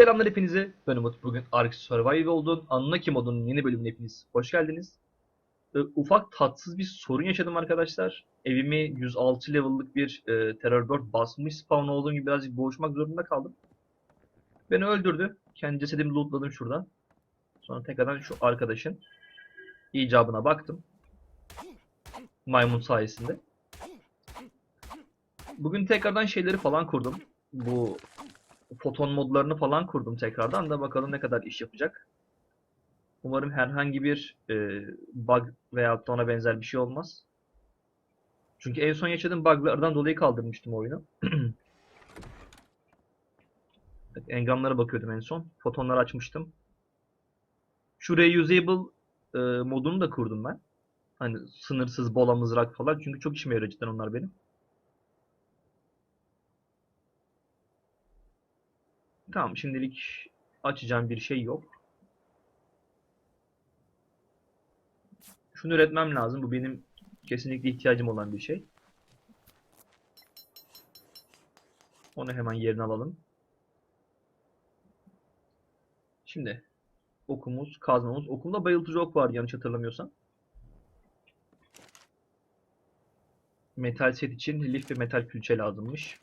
Selamlar hepinize. Ben Umut. Bugün Ark Survival'ın Anlaki modunun yeni bölümüne hepiniz hoş geldiniz. Ee, ufak tatsız bir sorun yaşadım arkadaşlar. Evimi 106 level'lık bir e, Terror Bird basmış spawn olduğum gibi birazcık boğuşmak zorunda kaldım. Beni öldürdü. Kendi cesedimi lootladım şuradan. Sonra tekrardan şu arkadaşın icabına baktım. Maymun sayesinde. Bugün tekrardan şeyleri falan kurdum. Bu foton modlarını falan kurdum tekrardan da bakalım ne kadar iş yapacak. Umarım herhangi bir e, bug veya ona benzer bir şey olmaz. Çünkü en son yaşadığım buglardan dolayı kaldırmıştım oyunu. Evet, Engramlara bakıyordum en son. Fotonları açmıştım. Şu reusable e, modunu da kurdum ben. Hani sınırsız bola mızrak falan. Çünkü çok işime yarıyor cidden onlar benim. Tamam şimdilik açacağım bir şey yok. Şunu üretmem lazım. Bu benim kesinlikle ihtiyacım olan bir şey. Onu hemen yerine alalım. Şimdi okumuz, kazmamız. Okumda bayıltıcı ok var yanlış hatırlamıyorsam. Metal set için lif ve metal külçe lazımmış.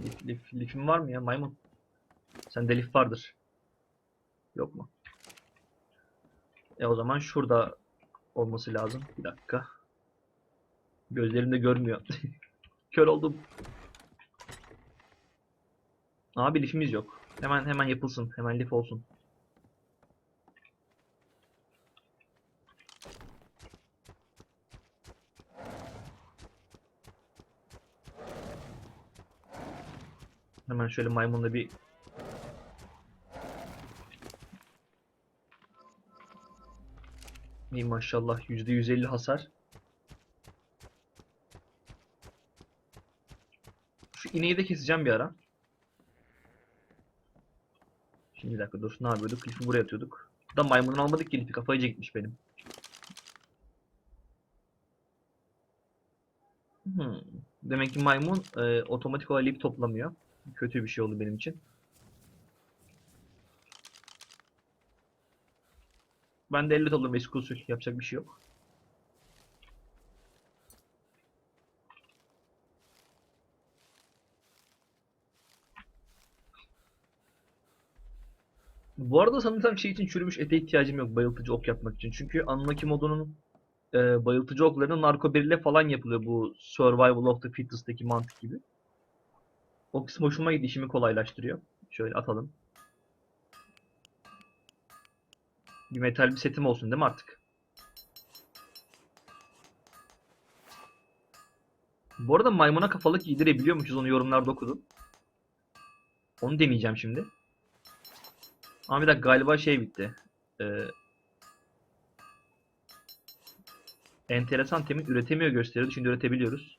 Lif, lif, lif. Lifim var mı ya maymun? Sende lif vardır. Yok mu? E o zaman şurada olması lazım. Bir dakika. Gözlerimde görmüyor. Kör oldum. Abi lifimiz yok. Hemen hemen yapılsın. Hemen lif olsun. Hemen şöyle maymunla bir İyi maşallah %150 hasar. Şu ineği de keseceğim bir ara. Şimdi bir dakika dur ne yapıyorduk? Klifi buraya atıyorduk. Da maymunun almadık ki lifi kafayıca gitmiş benim. Hmm. Demek ki maymun e, otomatik olarak lif toplamıyor. Kötü bir şey oldu benim için. Ben de 50 topladım eski usul. Yapacak bir şey yok. Bu arada sanırsam şey için çürümüş ete ihtiyacım yok bayıltıcı ok yapmak için. Çünkü Unlucky modunun e, bayıltıcı oklarının narko biriyle falan yapılıyor bu Survival of the Fittest'taki mantık gibi. O kısım hoşuma gitti. işimi kolaylaştırıyor. Şöyle atalım. Bir metal bir setim olsun değil mi artık? Bu arada maymuna kafalık giydirebiliyormuşuz. Onu yorumlarda okudum. Onu deneyeceğim şimdi. Ama bir dakika galiba şey bitti. Ee, enteresan temin üretemiyor gösteriyordu. Şimdi üretebiliyoruz.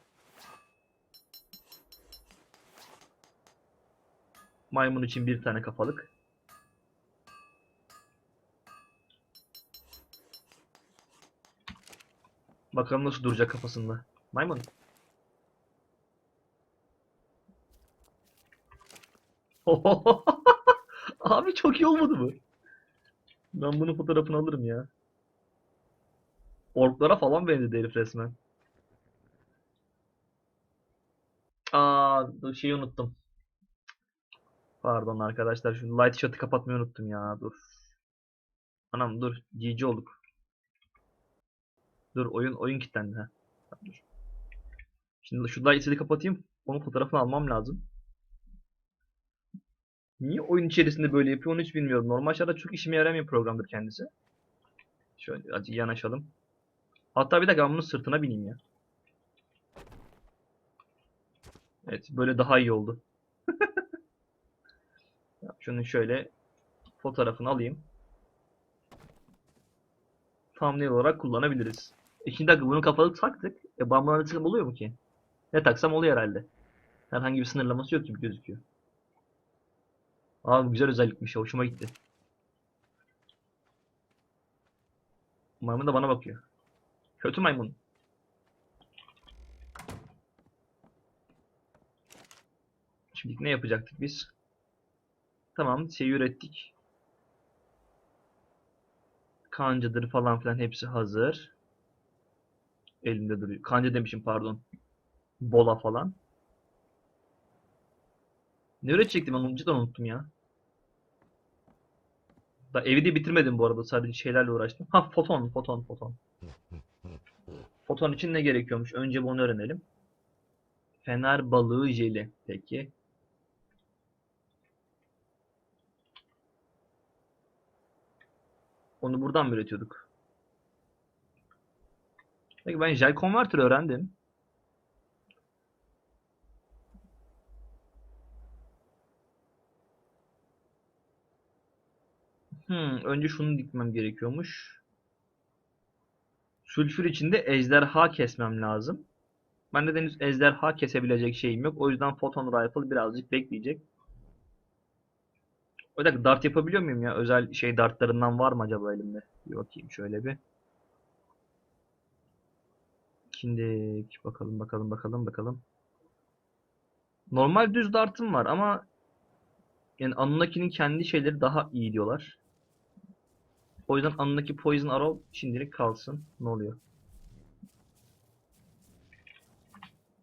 Maymun için bir tane kafalık. Bakalım nasıl duracak kafasında. Maymun. Abi çok iyi olmadı mı? Ben bunun fotoğrafını alırım ya. Orklara falan benzedi herif resmen. Aa, şeyi unuttum. Pardon arkadaşlar şu light shot'ı kapatmayı unuttum ya. Dur. Anam dur. GG olduk. Dur oyun oyun kilitlendi ha. Dur. Şimdi şu light shot'ı kapatayım. Onun fotoğrafını almam lazım. Niye oyun içerisinde böyle yapıyor onu hiç bilmiyorum. Normal şartta çok işime yaramayan programdır kendisi. Şöyle hadi yanaşalım. Hatta bir dakika bunun sırtına bineyim ya. Evet böyle daha iyi oldu. Şunu şöyle fotoğrafını alayım. Thumbnail olarak kullanabiliriz. E şimdi dakika bunu kafalı taktık. E bambalara tıkım oluyor mu ki? Ne taksam oluyor herhalde. Herhangi bir sınırlaması yok gibi gözüküyor. Aa güzel özellikmiş. Hoşuma gitti. Maymun da bana bakıyor. Kötü maymun. Şimdi ne yapacaktık biz? Tamam şey ürettik. Kancadır falan filan hepsi hazır. Elimde duruyor. Kanca demişim pardon. Bola falan. Ne üretecektim ben cidden unuttum ya. Da evi de bitirmedim bu arada. Sadece şeylerle uğraştım. Ha foton, foton, foton. Foton için ne gerekiyormuş? Önce bunu öğrenelim. Fener balığı jeli. Peki. Onu buradan mı üretiyorduk? Peki ben jel converter öğrendim. Hmm, önce şunu dikmem gerekiyormuş. Sülfür içinde ejderha kesmem lazım. Ben de henüz ejderha kesebilecek şeyim yok. O yüzden Photon Rifle birazcık bekleyecek. Bir dakika dart yapabiliyor muyum ya? Özel şey dartlarından var mı acaba elimde? Bir bakayım şöyle bir. Şimdi bakalım bakalım bakalım bakalım. Normal düz dartım var ama yani Anunnaki'nin kendi şeyleri daha iyi diyorlar. O yüzden Anunnaki Poison Arrow şimdilik kalsın. Ne oluyor?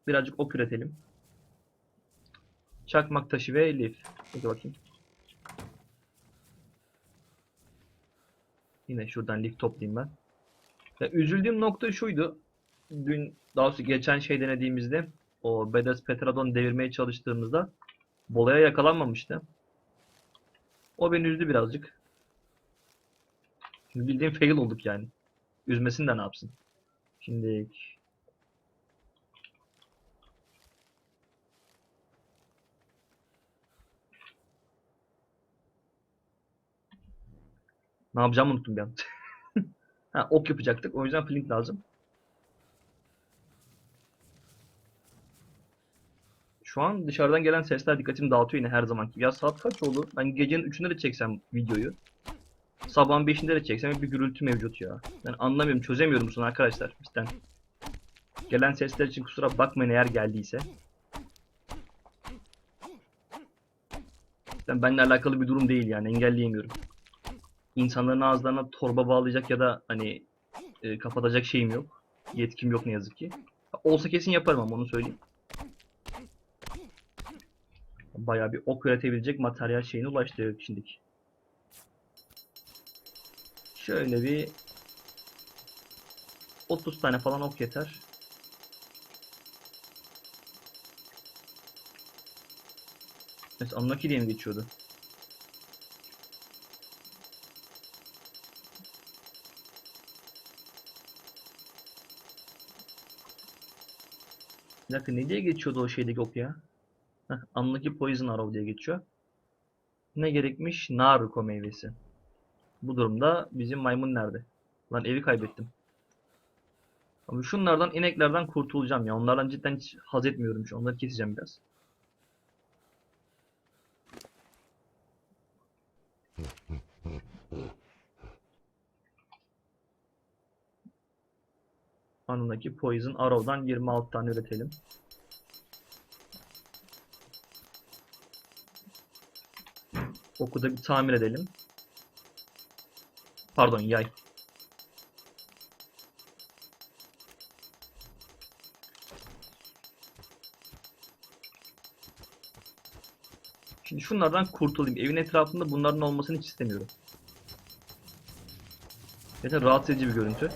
Birazcık ok üretelim. Çakmak taşı ve lif. Hadi bakayım. Yine şuradan lif toplayayım ben. Ya, üzüldüğüm nokta şuydu. Dün daha doğrusu geçen şey denediğimizde o Bedes Petradon devirmeye çalıştığımızda Bola'ya yakalanmamıştı. O beni üzdü birazcık. Şimdi bildiğin fail olduk yani. Üzmesin de ne yapsın. Şimdi ne yapacağımı unuttum bir an. ha, ok yapacaktık. O yüzden flint lazım. Şu an dışarıdan gelen sesler dikkatimi dağıtıyor yine her zamanki. Ya saat kaç oldu? Ben gecenin 3'ünde de çeksem videoyu. Sabahın 5'inde de çeksem bir gürültü mevcut ya. Ben anlamıyorum, çözemiyorum bunu arkadaşlar. Cidden. Gelen sesler için kusura bakmayın eğer geldiyse. Cidden benimle alakalı bir durum değil yani engelleyemiyorum. İnsanların ağızlarına torba bağlayacak ya da hani e, kapatacak şeyim yok. Yetkim yok ne yazık ki. Olsa kesin yaparım ama onu söyleyeyim. Bayağı bir ok üretebilecek materyal şeyine ulaştık şimdiki. Şöyle bir 30 tane falan ok yeter. Mesela Anunnaki diye mi geçiyordu? Dakika ne diye geçiyordu o şeydeki ok ya? Heh, Anunnaki Poison Arrow diye geçiyor. Ne gerekmiş? Naruko meyvesi. Bu durumda bizim maymun nerede? Lan evi kaybettim. Ama şunlardan ineklerden kurtulacağım ya. Onlardan cidden hiç haz etmiyorum şu. Onları keseceğim biraz. Anındaki Poison Arrow'dan 26 tane üretelim. Oku da bir tamir edelim. Pardon yay. Şimdi şunlardan kurtulayım. Evin etrafında bunların olmasını hiç istemiyorum. Zaten rahatsız edici bir görüntü.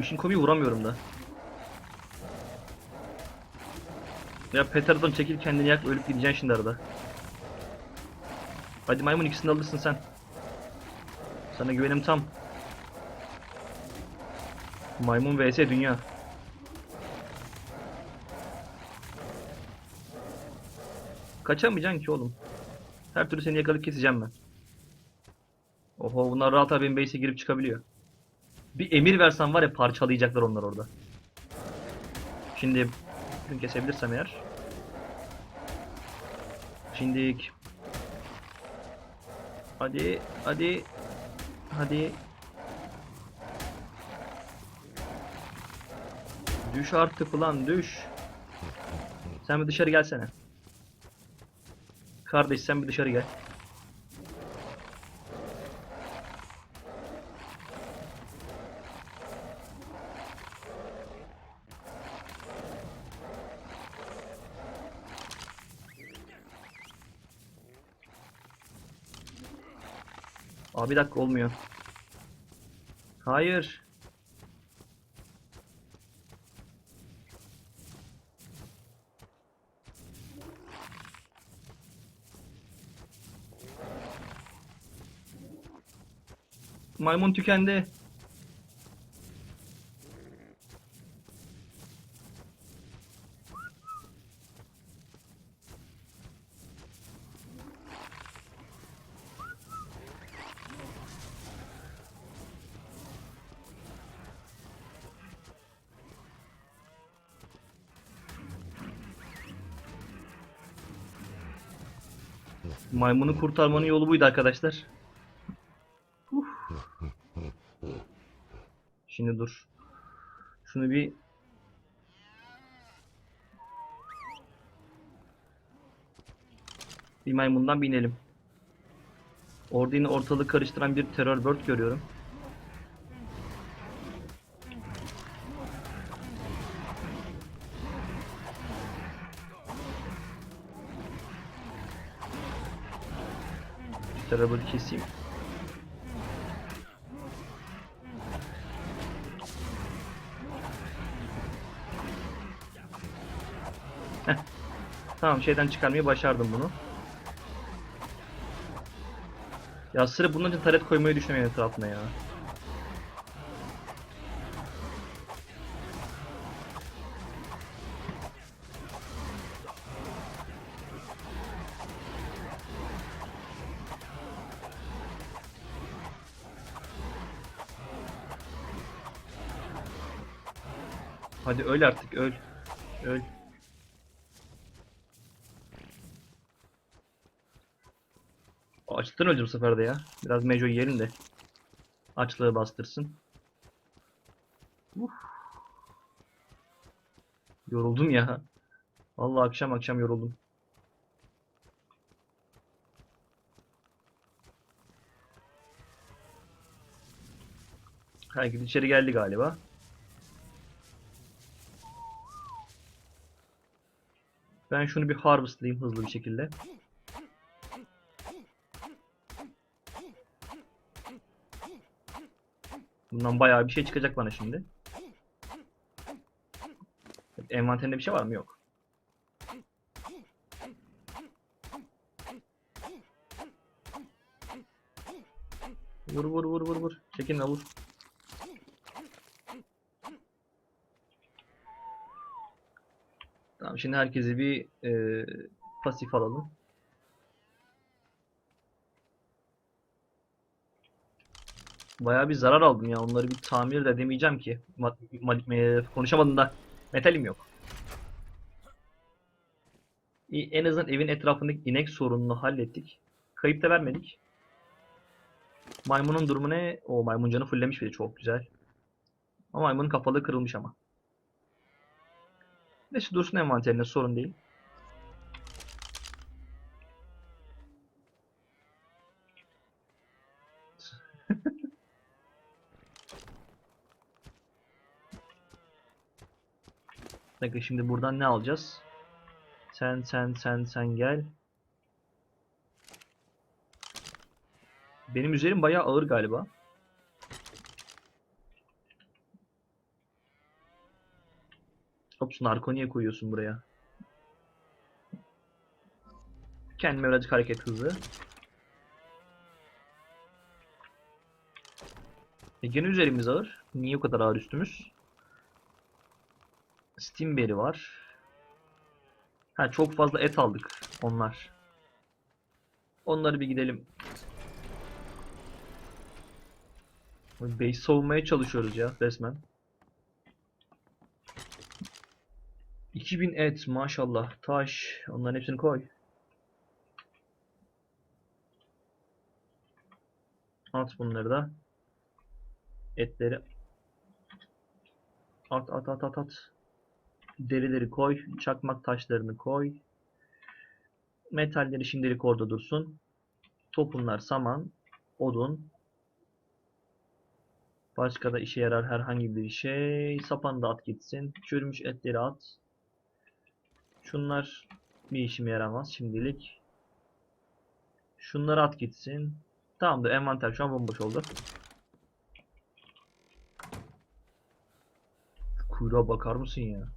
İşin komiği vuramıyorum da. Ya Peter'dan çekil kendini yak ölüp gideceksin şimdi arada. Hadi maymun ikisini alırsın sen. Sana güvenim tam. Maymun vs dünya. Kaçamayacaksın ki oğlum. Her türlü seni yakalayıp keseceğim ben. Oho bunlar rahat abi benim base'e girip çıkabiliyor. Bir emir versen var ya parçalayacaklar onlar orada. Şimdi Bugün kesebilirsem eğer. Şimdilik. Hadi, hadi. Hadi. Düş artık ulan düş. Sen bir dışarı gelsene. Kardeş sen bir dışarı gel. Abi bir dakika olmuyor. Hayır. Maymun tükendi. Maymunu kurtarmanın yolu buydu arkadaşlar. Uf. Şimdi dur. Şunu bir bir maymundan binelim. Orada yine ortalığı karıştıran bir terör bird görüyorum. Şu terör bird'ü keseyim. Tamam şeyden çıkarmayı başardım bunu. Ya sırf bunun için taret koymayı düşünüyorum etrafına ya. Hadi öl artık öl. Öl. Açlıktan öldü bu sefer de ya. Biraz Mejo yiyelim de. Açlığı bastırsın. Uf. Yoruldum ya. Vallahi akşam akşam yoruldum. Herkes içeri geldi galiba. Ben şunu bir harvestlayayım hızlı bir şekilde. Bundan bayağı bir şey çıkacak bana şimdi. Envanterinde bir şey var mı? Yok. Vur vur vur vur vur. Çekin vur. Şimdi herkese bir e, pasif alalım. Bayağı bir zarar aldım ya. Onları bir tamir de demeyeceğim ki. Ma- ma- konuşamadım da. Metalim yok. En azından evin etrafındaki inek sorununu hallettik. Kayıp da vermedik. Maymunun durumu ne? O maymun canı fullemiş bile çok güzel. Ama maymunun kafalığı kırılmış ama. Neyse dursun envanterinde sorun değil. Bakın şimdi buradan ne alacağız? Sen sen sen sen gel. Benim üzerim bayağı ağır galiba. Ops narko niye koyuyorsun buraya? Kendime birazcık hareket hızı. E gene üzerimiz ağır. Niye o kadar ağır üstümüz? Steamberry var. Ha çok fazla et aldık onlar. Onları bir gidelim. Base savunmaya çalışıyoruz ya resmen. 2000 et maşallah. Taş. Onların hepsini koy. At bunları da. Etleri at at at at at. Derileri koy. Çakmak taşlarını koy. Metalleri şimdilik orada dursun. Topunlar saman, odun. Başka da işe yarar herhangi bir şey. Sapanı da at gitsin. Çürümüş etleri at. Şunlar bir işime yaramaz şimdilik. Şunları at gitsin. Tamamdır. Envanter şu an bomboş oldu. Kuyruğa bakar mısın ya?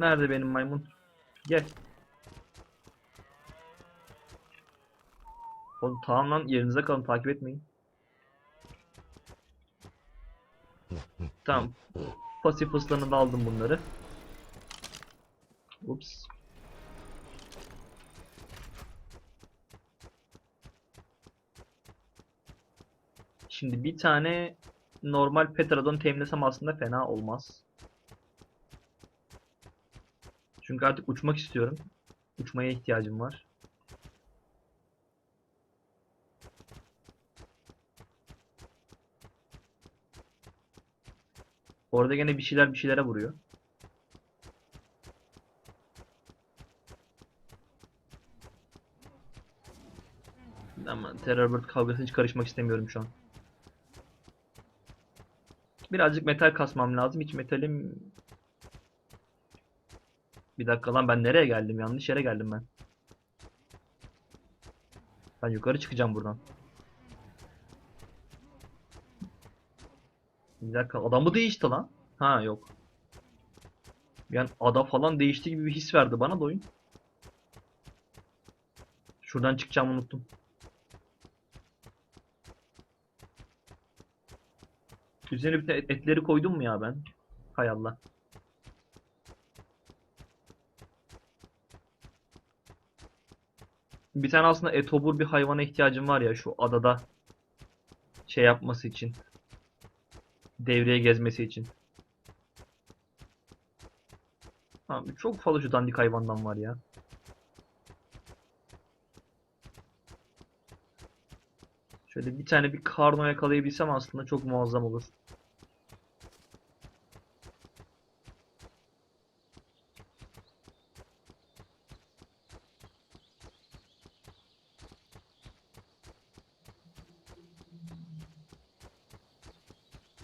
Nerede benim maymun? Gel. Oğlum tamam lan yerinize kalın takip etmeyin. Tamam. Pasif hızlarını aldım bunları. Ups. Şimdi bir tane normal Petradon temizlesem aslında fena olmaz. Çünkü artık uçmak istiyorum. Uçmaya ihtiyacım var. Orada gene bir şeyler bir şeylere vuruyor. Ama Terrorbird kavgasına hiç karışmak istemiyorum şu an. Birazcık metal kasmam lazım. Hiç metalim... Bir dakika lan ben nereye geldim? Yanlış yere geldim ben. Ben yukarı çıkacağım buradan. Bir dakika adam mı değişti lan? Ha yok. Yani ada falan değişti gibi bir his verdi bana da oyun. Şuradan çıkacağımı unuttum. Üzerine bir de et- etleri koydum mu ya ben? Hay Allah. Bir tane aslında etobur bir hayvana ihtiyacım var ya şu adada şey yapması için. Devreye gezmesi için. Abi çok fazla şu dandik hayvandan var ya. Şöyle bir tane bir karno yakalayabilsem aslında çok muazzam olur.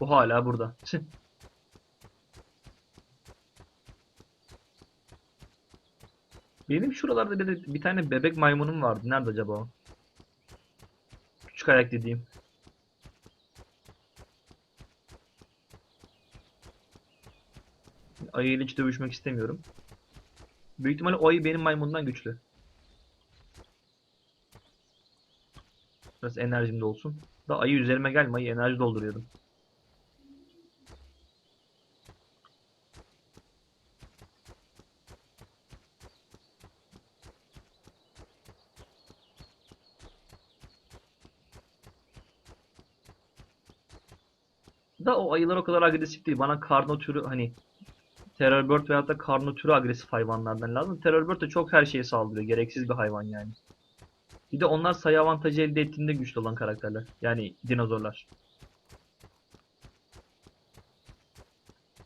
Hala burada. Benim şuralarda bir, bir tane bebek maymunum vardı. Nerede acaba o? Küçük ayak dediğim. Ayı ile hiç dövüşmek istemiyorum. Büyük ihtimalle o ayı benim maymundan güçlü. Biraz enerjim de olsun. Da ayı üzerime gelme ayı enerji dolduruyordum. O ayılar o kadar agresif değil. Bana karno türü hani Terror Bird veyahut da karno türü agresif hayvanlardan lazım. Terror Bird de çok her şeye saldırıyor. Gereksiz bir hayvan yani. Bir de onlar sayı avantajı elde ettiğinde güçlü olan karakterler. Yani dinozorlar.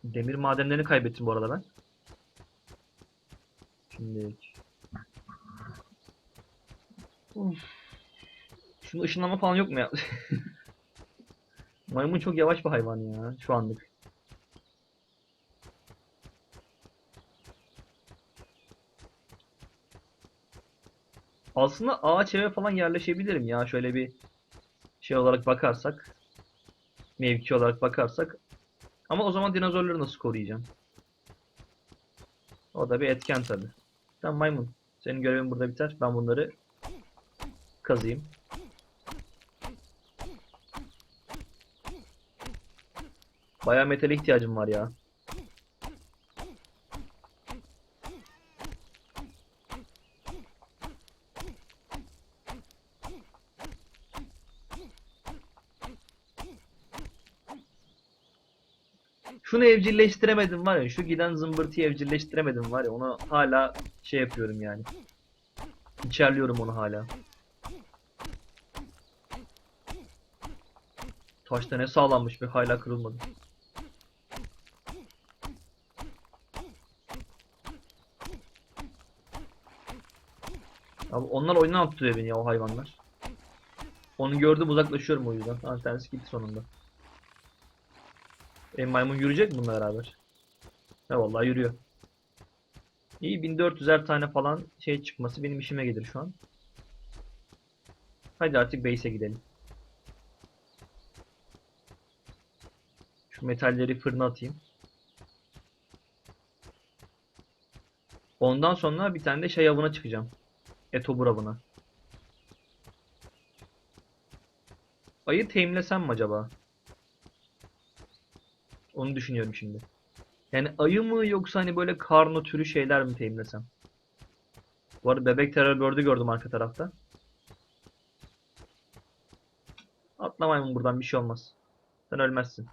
Demir madenlerini kaybettim bu arada ben. Şimdi. Şunu ışınlama falan yok mu ya? Maymun çok yavaş bir hayvan ya şu anlık. Aslında ağaç eve falan yerleşebilirim ya şöyle bir şey olarak bakarsak. Mevki olarak bakarsak. Ama o zaman dinozorları nasıl koruyacağım? O da bir etken tabi. Tamam maymun. Senin görevin burada biter. Ben bunları kazıyım. Bayağı metale ihtiyacım var ya. Şunu evcilleştiremedim var ya. Şu giden zımbırtıyı evcilleştiremedim var ya. Onu hala şey yapıyorum yani. İçerliyorum onu hala. Taş da ne sağlammış ve hala kırılmadı. Abi onlar oyundan attırıyor beni ya o hayvanlar. Onu gördüm uzaklaşıyorum o yüzden. Ha tanesi gitti sonunda. E maymun yürüyecek mi bununla beraber? He vallahi yürüyor. İyi 1400'er tane falan şey çıkması benim işime gelir şu an. Hadi artık base'e gidelim. Şu metalleri fırına atayım. Ondan sonra bir tane de şey avına çıkacağım. Etobur avına. Ayı teminlesem mi acaba? Onu düşünüyorum şimdi. Yani ayı mı yoksa hani böyle karno türü şeyler mi teminlesem? Bu arada bebek terör bird'ü gördüm arka tarafta. Atlamayın buradan bir şey olmaz. Sen ölmezsin.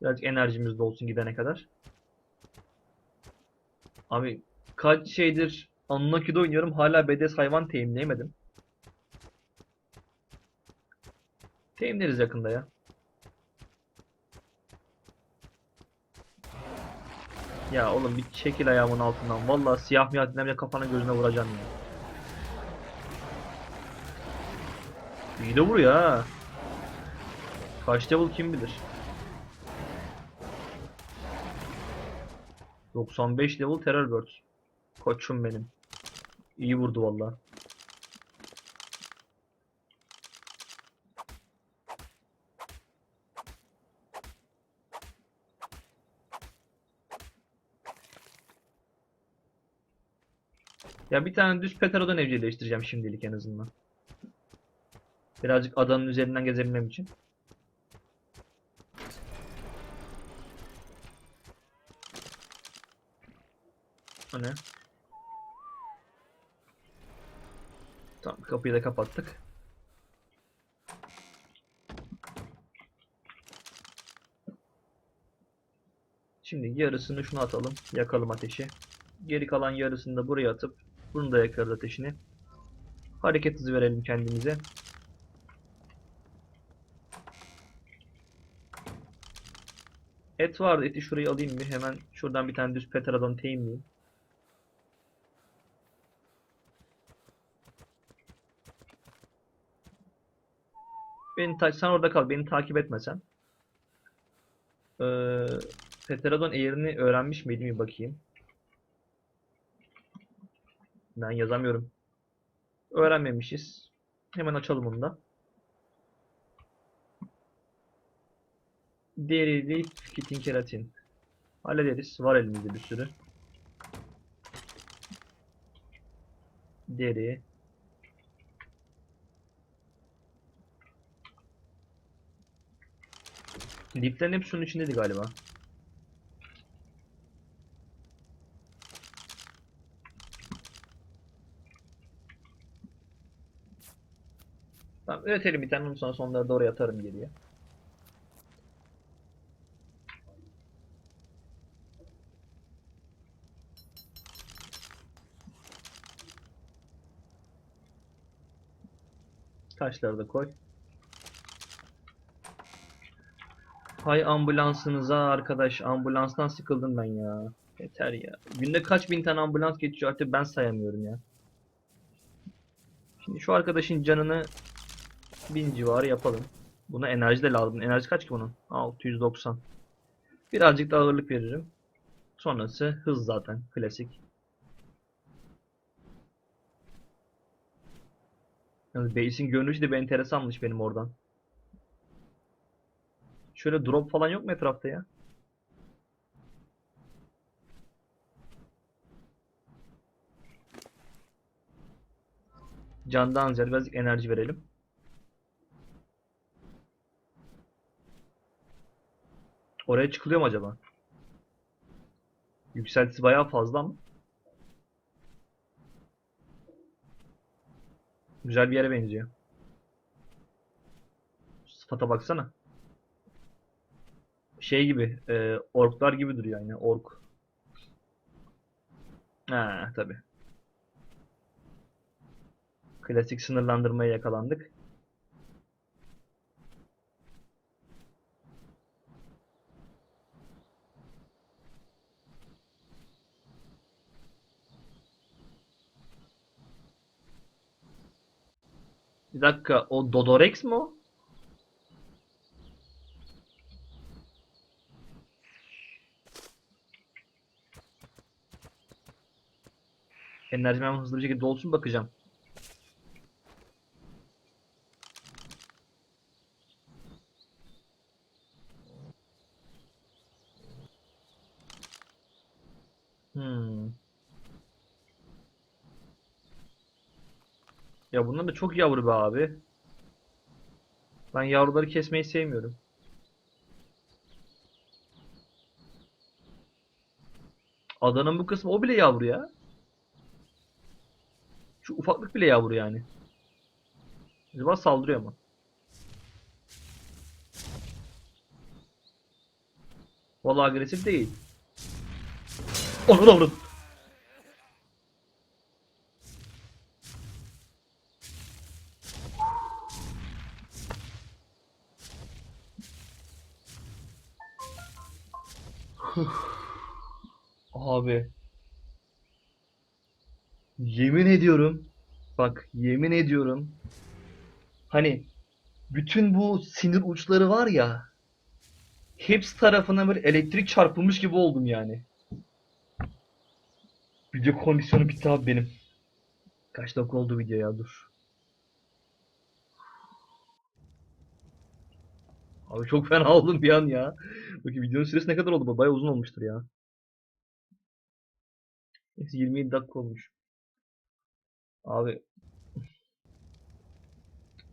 Birazcık enerjimiz de olsun gidene kadar. Abi kaç şeydir Unlucky'de oynuyorum hala bedes hayvan teyimleyemedim. Teyimleriz yakında ya. Ya oğlum bir çekil ayağımın altından. Vallahi siyah miyat bile kafana gözüne vuracağım ya. İyi de vuruyor ha. Kaç level kim bilir. 95 level Terror Bird. Koçum benim. İyi vurdu valla. Ya bir tane düz Petaro'dan evcilleştireceğim şimdilik en azından. Birazcık adanın üzerinden gezebilmem için. O ne? Tamam kapıyı da kapattık. Şimdi yarısını şuna atalım. Yakalım ateşi. Geri kalan yarısını da buraya atıp bunu da yakarız ateşini. Hareket hızı verelim kendimize. Et vardı. Eti şuraya alayım bir. Hemen şuradan bir tane düz petaradon teyimleyeyim. Beni ta- sen orada kal. Beni takip etmesen. Ee, Pterodon eğerini öğrenmiş miydim bir bakayım. Ben yazamıyorum. Öğrenmemişiz. Hemen açalım onu da. Deri, lif, kitin, keratin. Hallederiz. Var elimizde bir sürü. Deri. Liflerin hepsi şunun içindeydi galiba. Tamam üretelim bir tane sonra sonları oraya atarım geriye. Taşları da koy. Hay ambulansınıza arkadaş. Ambulanstan sıkıldım ben ya. Yeter ya. Günde kaç bin tane ambulans geçiyor artık ben sayamıyorum ya. Şimdi şu arkadaşın canını bin civarı yapalım. Buna enerji de lazım. Enerji kaç ki bunun? 690. Birazcık da ağırlık veririm. Sonrası hız zaten. Klasik. Yalnız base'in görünüşü de bir enteresanmış benim oradan. Şöyle drop falan yok mu etrafta ya? Candan ziyade birazcık enerji verelim. Oraya çıkılıyor mu acaba? Yükseltisi bayağı fazla ama. Güzel bir yere benziyor. Hata baksana. Şey gibi, e, orklar gibi duruyor yani ork. Ha tabi. Klasik sınırlandırmaya yakalandık. Bir dakika, o Dodorex mi o? Enerjim hemen hızlı bir şekilde dolsun bakacağım. Hmm. Ya bunlar da çok yavru be abi. Ben yavruları kesmeyi sevmiyorum. Adanın bu kısmı o bile yavru ya. Ufaklık bile yavru yani. Acaba saldırıyor mu? Vallahi agresif değil. Onu da vurun. Abi. Yemin ediyorum. Bak yemin ediyorum. Hani bütün bu sinir uçları var ya. Hepsi tarafına böyle elektrik çarpılmış gibi oldum yani. Video kondisyonu bitti abi benim. Kaç dakika oldu video ya dur. Abi çok fena oldum bir an ya. Bakın videonun süresi ne kadar oldu? Bayağı uzun olmuştur ya. Neyse 27 dakika olmuş. Abi.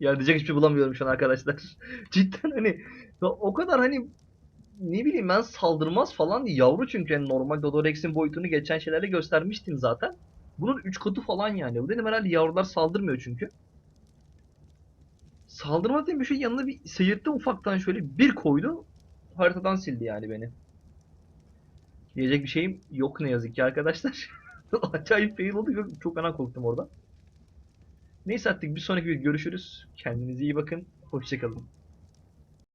Ya diyecek hiçbir şey bulamıyorum şu an arkadaşlar. Cidden hani o kadar hani ne bileyim ben saldırmaz falan diye yavru çünkü yani normal Dodorex'in boyutunu geçen şeylerle göstermiştim zaten. Bunun 3 katı falan yani. Bu dedim herhalde yavrular saldırmıyor çünkü. Saldırmaz diye bir şey yanına bir seyirtti ufaktan şöyle bir koydu. Haritadan sildi yani beni. Diyecek bir şeyim yok ne yazık ki arkadaşlar. Acayip fail oldu. Çok fena korktum orada. Neyse artık bir sonraki video görüşürüz. Kendinize iyi bakın. Hoşçakalın.